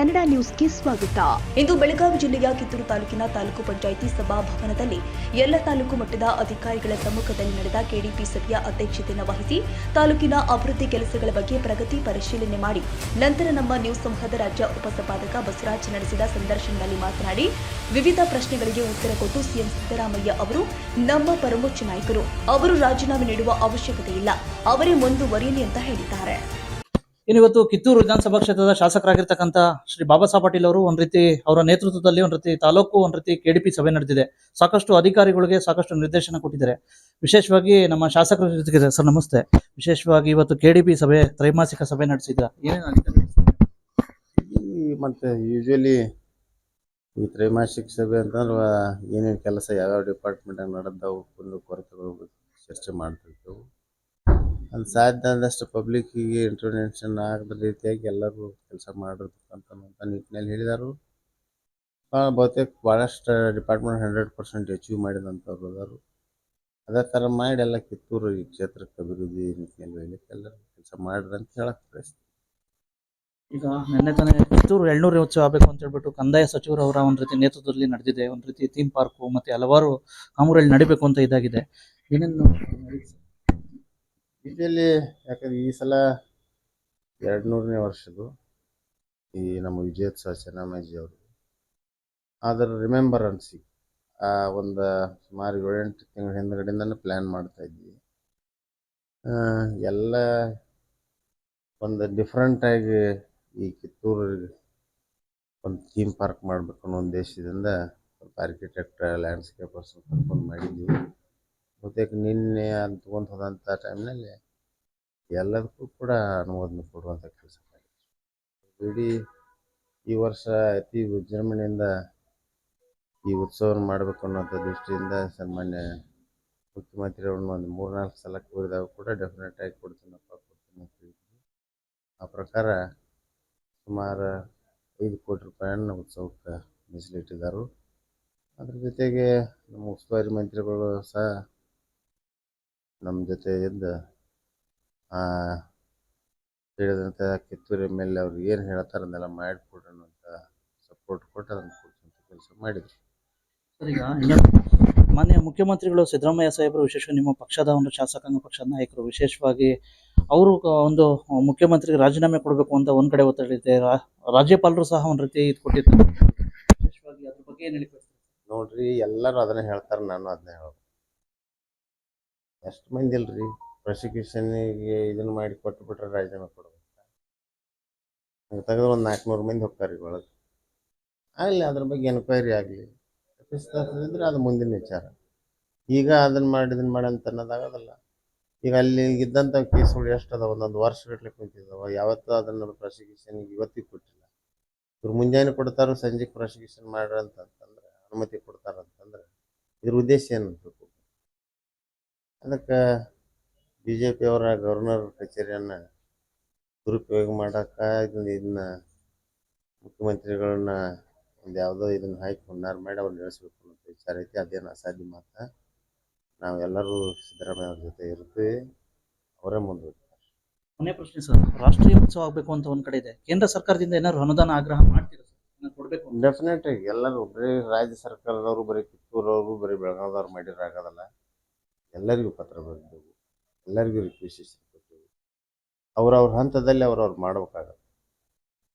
ಕನ್ನಡ ನ್ಯೂಸ್ಗೆ ಸ್ವಾಗತ. ಇಂದು ಬೆಳಗಾವಿ ಜಿಲ್ಲೆಯ ಕಿತ್ತೂರು ತಾಲೂಕಿನ ತಾಲೂಕು ಪಂಚಾಯಿತಿ ಸಭಾಭವನದಲ್ಲಿ ಎಲ್ಲ ತಾಲೂಕು ಮಟ್ಟದ ಅಧಿಕಾರಿಗಳ ಸಮ್ಮುಖದಲ್ಲಿ ನಡೆದ ಕೆಡಿಪಿ ಸಭೆಯ ಅಧ್ಯಕ್ಷತೆಯನ್ನು ವಹಿಸಿ ತಾಲೂಕಿನ ಅಭಿವೃದ್ಧಿ ಕೆಲಸಗಳ ಬಗ್ಗೆ ಪ್ರಗತಿ ಪರಿಶೀಲನೆ ಮಾಡಿ, ನಂತರ ನಮ್ಮ ನ್ಯೂಸ್ ಸಂಘದ ರಾಜ್ಯ ಉಪಸಂಪಾದಕ ಬಸವರಾಜ್ ನಡೆಸಿದ ಸಂದರ್ಶನದಲ್ಲಿ ಮಾತನಾಡಿ, ವಿವಿಧ ಪ್ರಶ್ನೆಗಳಿಗೆ ಉತ್ತರ ಕೊಟ್ಟು ಸಿಎಂ ಸಿದ್ದರಾಮಯ್ಯ ಅವರು ನಮ್ಮ ಪರಮೋಚ್ಚ ನಾಯಕರು. ಅವರು ರಾಜೀನಾಮೆ ನೀಡುವ ಅವಶ್ಯಕತೆ ಇಲ್ಲ ಅವರೇ ಮುಂದುವರಿಯಲಿ ಅಂತ ಹೇಳಿದ್ದಾರೆ. ಇನ್ನಿವತ್ತು ಕಿತ್ತೂರು ವಿಧಾನಸಭಾ ಕ್ಷೇತ್ರದ ಶಾಸಕರಾಗಿರ್ತಕ್ಕಂಥ ಶ್ರೀ ಬಾಬಾ ಸಾಹೇಬ್ ಪಾಟೀಲ್ ಅವರು ಒಂದ್ ರೀತಿ ಅವರ ನೇತೃತ್ವದಲ್ಲಿ ಒಂದ್ ರೀತಿ ತಾಲೂಕು ಒಂದ್ ರೀತಿ ಕೆಡಿಪಿ ಸಭೆ ನಡೆದಿದೆ. ಸಾಕಷ್ಟು ಅಧಿಕಾರಿಗಳಿಗೆ ಸಾಕಷ್ಟು ನಿರ್ದೇಶನ ಕೊಟ್ಟಿದ್ದಾರೆ. ವಿಶೇಷವಾಗಿ ನಮ್ಮ ಶಾಸಕರ ಜೊತೆಗೆ ಸರ್ ನಮಸ್ತೆ. ವಿಶೇಷವಾಗಿ ಇವತ್ತು ಕೆಡಿಪಿ ಸಭೆ, ತ್ರೈಮಾಸಿಕ ಸಭೆ ನಡೆಸಿದ್ರ? ಏನೇನು ಮತ್ತೆ ಯೂಶಲಿ ಈ ತ್ರೈಮಾಸಿಕ ಸಭೆ ಅಂತಂದ್ರೆ ಏನೇನು ಕೆಲಸ ಯಾವ್ಯಾವ ಡಿಪಾರ್ಟ್ಮೆಂಟ್ ನಡೆದವು ಕೊರತೆಗಳು ಚರ್ಚೆ ಮಾಡ್ತಿರ್ತೇವೆ. ಅದು ಸಾಧ್ಯ ಆದಷ್ಟು ಪಬ್ಲಿಕ್ಕಿಗೆ ಇಂಟ್ರೊಡಕ್ಷನ್ ಆಗದ ರೀತಿಯಾಗಿ ಎಲ್ಲರೂ ಕೆಲಸ ಮಾಡಿರ್ಬೇಕಂತ ಅಂತ ನಿಟ್ಟಿನಲ್ಲಿ ಹೇಳಿದರು. ಬಹುತೇಕ ಭಾಳಷ್ಟು ಡಿಪಾರ್ಟ್ಮೆಂಟ್ ಹಂಡ್ರೆಡ್ ಪರ್ಸೆಂಟ್ ಅಚೀವ್ ಮಾಡಿದಂಥವ್ರು ಅದಾರು. ಅದೇ ಥರ ಮಾಡಿ ಎಲ್ಲ ಕಿತ್ತೂರು ಈ ಕ್ಷೇತ್ರಕ್ಕೆ ಅಭಿವೃದ್ಧಿ ನಿಟ್ಟಿನಲ್ಲಿ ಎಲ್ಲರೂ ಕೆಲಸ ಮಾಡ್ರಿ ಅಂತ ಹೇಳಕ್ಕೆ ಬಯಸ್ತೀನಿ ಈಗ ನಿನ್ನೆ ತಾನೇ ಕಿತ್ತೂರು ಎಳ್ನೂರು ಉತ್ಸವ ಆಗಬೇಕು ಅಂತ ಹೇಳ್ಬಿಟ್ಟು ಕಂದಾಯ ಸಚಿವರು ಅವರ ಒಂದು ರೀತಿ ನೇತೃತ್ವದಲ್ಲಿ ನಡೆದಿದೆ. ಒಂದು ರೀತಿ ಥೀಮ್ ಪಾರ್ಕು ಮತ್ತೆ ಹಲವಾರು ಕಾಮೂರಲ್ಲಿ ನಡಿಬೇಕು ಅಂತ ಇದಾಗಿದೆ. ಏನೇನು ಇದರಲ್ಲಿ ಯಾಕಂದ್ರೆ ಈ ಸಲ ಎರಡು ನೂರನೇ ವರ್ಷದ್ದು ಈ ನಮ್ಮ ವಿಜಯೋತ್ಸವ ಚೆನ್ನಮ್ಮಾಜಿ ಅವರು. ಅದರ ಆ ಒಂದು ಸುಮಾರು ಏಳೆಂಟು ತಿಂಗಳ ಹಿಂದ್ಗಡೆಯಿಂದನೇ ಪ್ಲ್ಯಾನ್ ಮಾಡ್ತಾ ಇದ್ವಿ. ಎಲ್ಲ ಒಂದು ಡಿಫ್ರೆಂಟಾಗಿ ಈ ಕಿತ್ತೂರು ಒಂದು ಥೀಮ್ ಪಾರ್ಕ್ ಮಾಡಬೇಕು ಅನ್ನೋ ಉದ್ದೇಶದಿಂದ ಸ್ವಲ್ಪ ಆರ್ಕಿಟೆಕ್ಟ್ ಲ್ಯಾಂಡ್ಸ್ಕೇಪರ್ಸ್ ಕರ್ಕೊಂಡು ಮಾಡಿದ್ವಿ. ಬಹುತೇಕ ನಿನ್ನೆ ತೊಗೊಂಡು ಹೋದಂಥ ಟೈಮ್ನಲ್ಲಿ ಎಲ್ಲದಕ್ಕೂ ಕೂಡ ಅನುಮೋದನೆ ಕೊಡುವಂಥ ಕೆಲಸ ಮಾಡಿದ್ವಿ ಇಡೀ ಈ ವರ್ಷ ಅತಿ ವಿಜೃಂಭಣೆಯಿಂದ ಈ ಉತ್ಸವವನ್ನು ಮಾಡಬೇಕು ಅನ್ನೋಂಥ ದೃಷ್ಟಿಯಿಂದ ಸನ್ಮಾನ್ಯ ಮುಖ್ಯಮಂತ್ರಿಯವ್ರನ್ನ ಒಂದು ಮೂರ್ನಾಲ್ಕು ಸಲ ಕೂರಿದಾಗ ಕೂಡ ಡೆಫಿನೆಟ್ ಆಗಿ ಕೊಡ್ತೀನಪ್ಪ ಕೊಡ್ತೀನಿ ಅಂತ ಆ ಪ್ರಕಾರ ಸುಮಾರು ಐದು ಕೋಟಿ ರೂಪಾಯಿಯನ್ನು ಉತ್ಸವಕ್ಕೆ ಮೀಸಲಿಟ್ಟಿದ್ದಾರೆ. ಅದ್ರ ಜೊತೆಗೆ ನಮ್ಮ ಉಸ್ತುವಾರಿ ಮಂತ್ರಿಗಳು ಸಹ ನಮ್ಮ ಜೊತೆ ಇದ್ದು ಆ, ಹೇಳಿದಂಥ ಕಿತ್ತೂರು ಎಂ ಎಲ್ ಎ ಅವ್ರು ಏನು ಹೇಳ್ತಾರೆ ಅದನ್ನೆಲ್ಲ ಮಾಡಿಕೊಡ್ರಿ ಅಂತ ಸಪೋರ್ಟ್ ಕೊಟ್ಟು ಅದನ್ನು ಕೊಡ್ಸೋಂಥ ಕೆಲಸ ಮಾಡಿದ್ರು. ಸರ್ ಈಗ ಮಾನ್ಯ ಮುಖ್ಯಮಂತ್ರಿಗಳು ಸಿದ್ದರಾಮಯ್ಯ ಸಾಹೇಬರು ವಿಶೇಷ ನಿಮ್ಮ ಪಕ್ಷದ ಒಂದು ಶಾಸಕಾಂಗ ಪಕ್ಷದ ನಾಯಕರು ವಿಶೇಷವಾಗಿ ಅವರು ಒಂದು ಮುಖ್ಯಮಂತ್ರಿಗೆ ರಾಜೀನಾಮೆ ಕೊಡಬೇಕು ಅಂತ ಒಂದ್ ಕಡೆ ಒತ್ತಡ ಇದೆ ರಾ- ರಾಜ್ಯಪಾಲರು ಸಹ ಒಂದ್ ರೀತಿ ಇದು ಕೊಟ್ಟಿದ್ದಾರೆ ವಿಶೇಷವಾಗಿ ಅದ್ರ ಬಗ್ಗೆ ಏನು ಹೇಳಿ ನೋಡ್ರಿ ಎಲ್ಲರೂ ಅದನ್ನ ಹೇಳ್ತಾರೆ ನಾನು ಅದನ್ನ ಹೇಳ್ಬೇಕು. ಎಷ್ಟು ಮಂದಿ ಇಲ್ರಿ? ಪ್ರಾಸಿಕ್ಯೂಷನ್ಗೆ ಇದನ್ನು ಮಾಡಿ ಕೊಟ್ಟು ಬಿಟ್ರೆ ರಾಜೀನಾಮೆ ಕೊಡ್ಬೇಕು. ಹಂಗೆ ತೆಗೆದ್ರೆ ಒಂದು ನಾಲ್ಕುನೂರು ಮಂದಿ ಹೋಗ್ತಾರೆ ಈಗ ಒಳಗೆ ಆಗಲಿ, ಅದ್ರ ಬಗ್ಗೆ ಎನ್ಕ್ವೈರಿ ಆಗಲಿ. ತಪ್ಪಿಸ್ತಂದ್ರೆ ಅದು ಮುಂದಿನ ವಿಚಾರ. ಈಗ ಅದನ್ನ ಮಾಡಿ ಇದನ್ನ ಮಾಡಿ ಅಂತ ಅನ್ನೋದಾಗೋದಲ್ಲ ಈಗ ಅಲ್ಲಿ ಇದ್ದಂಥ ಕೇಸ್ಗಳು ಎಷ್ಟು ಅದಾವ? ಒಂದೊಂದು ವರ್ಷ ಗಟ್ಟಲೆ ಕುಂತಿದ್ದಾವೆ ಯಾವತ್ತೂ ಅದನ್ನು ಪ್ರಾಸಿಕ್ಯೂಷನ್ಗೆ ಇವತ್ತಿಗೆ ಕೊಟ್ಟಿಲ್ಲ. ಇವ್ರು ಮುಂಜಾನೆ ಕೊಡ್ತಾರೋ, ಸಂಜೆಗೆ ಪ್ರಾಸಿಕ್ಯೂಷನ್ ಮಾಡ್ರಿ ಅನುಮತಿ ಕೊಡ್ತಾರಂತಂದ್ರೆ ಇದ್ರ ಉದ್ದೇಶ ಏನಂತ? ಅದಕ್ಕೆ ಬಿ ಜೆ ಪಿಯವರ ಗವರ್ನರ್ ಕಚೇರಿಯನ್ನು ದುರುಪಯೋಗ ಮಾಡೋಕೆ ಇದನ್ನ ಇದನ್ನ ಮುಖ್ಯಮಂತ್ರಿಗಳನ್ನ ಒಂದು ಯಾವುದೋ ಇದನ್ನ ಹಾಕಿ ಹುನ್ನಾರ ಮಾಡಿ ಅವ್ರು ನಡೆಸಬೇಕು ಅನ್ನೋ ವಿಚಾರ ಐತಿ. ಅದೇನು ಅಸಾಧ್ಯ ಮಾತ್ರ. ನಾವೆಲ್ಲರೂ ಸಿದ್ದರಾಮಯ್ಯ ಅವ್ರ ಜೊತೆ ಇರ್ತೀವಿ. ಅವರೇ ಮುಂದುವರಿತಾರೆ. ಕೊನೆ ಪ್ರಶ್ನೆ ಸರ್ ರಾಷ್ಟ್ರೀಯ ಉತ್ಸವ ಆಗಬೇಕು ಅಂತ ಒಂದು ಕಡೆ ಇದೆ. ಕೇಂದ್ರ ಸರ್ಕಾರದಿಂದ ಏನಾದ್ರು ಅನುದಾನ ಆಗ್ರಹ ಮಾಡ್ತೀರಾ ಸರ್? ಕೊಡಬೇಕು? ಡೆಫಿನೆಟ್ ಆಗಿ ಎಲ್ಲರೂ ಬರೀ ರಾಜ್ಯ ಸರ್ಕಾರದವರು ಬರೀ ಕಿತ್ತೂರವರು ಬರೀ ಬೆಳಗಾವದವ್ರು ಮಾಡಿದ್ರೆ ಆಗೋದಲ್ಲ. ಎಲ್ಲರಿಗೂ ಪತ್ರ ಬರೆದೆವು ಎಲ್ಲರಿಗೂ ರಿಕ್ವೆಸ್ಟೇಷನ್ ಕೊಟ್ಟೆವು ಅವ್ರವ್ರ ಹಂತದಲ್ಲಿ ಅವ್ರವ್ರು ಮಾಡ್ಬೇಕಾಗತ್ತೆ.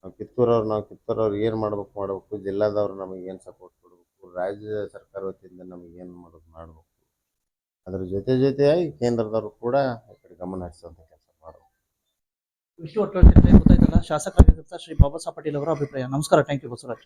ನಾವು ಕಿತ್ತೂರವ್ರು ನಾವು ಕಿತ್ತೂರವ್ರು ಏನು ಮಾಡ್ಬೇಕು ಮಾಡಬೇಕು, ಜಿಲ್ಲಾದವ್ರು ನಮಗೆ ಏನು ಸಪೋರ್ಟ್ ಕೊಡಬೇಕು ರಾಜ್ಯ ಸರ್ಕಾರ ವತಿಯಿಂದ ನಮಗೆ ಏನು ಮಾಡೋದು ಮಾಡಬೇಕು. ಅದ್ರ ಜೊತೆ ಜೊತೆಯಾಗಿ ಕೇಂದ್ರದವರು ಕೂಡ ಈ ಕಡೆ ಗಮನ ಹರಿಸುವಂಥ ಕೆಲಸ ಮಾಡಬೇಕು. ಶಾಸಕ ಶ್ರೀ ಬಾಬಾ ಸಾಹೇಬ್ ಪಾಟೀಲ್ ಅವರ ಅಭಿಪ್ರಾಯ. ನಮಸ್ಕಾರ. Thank you Basavaraj.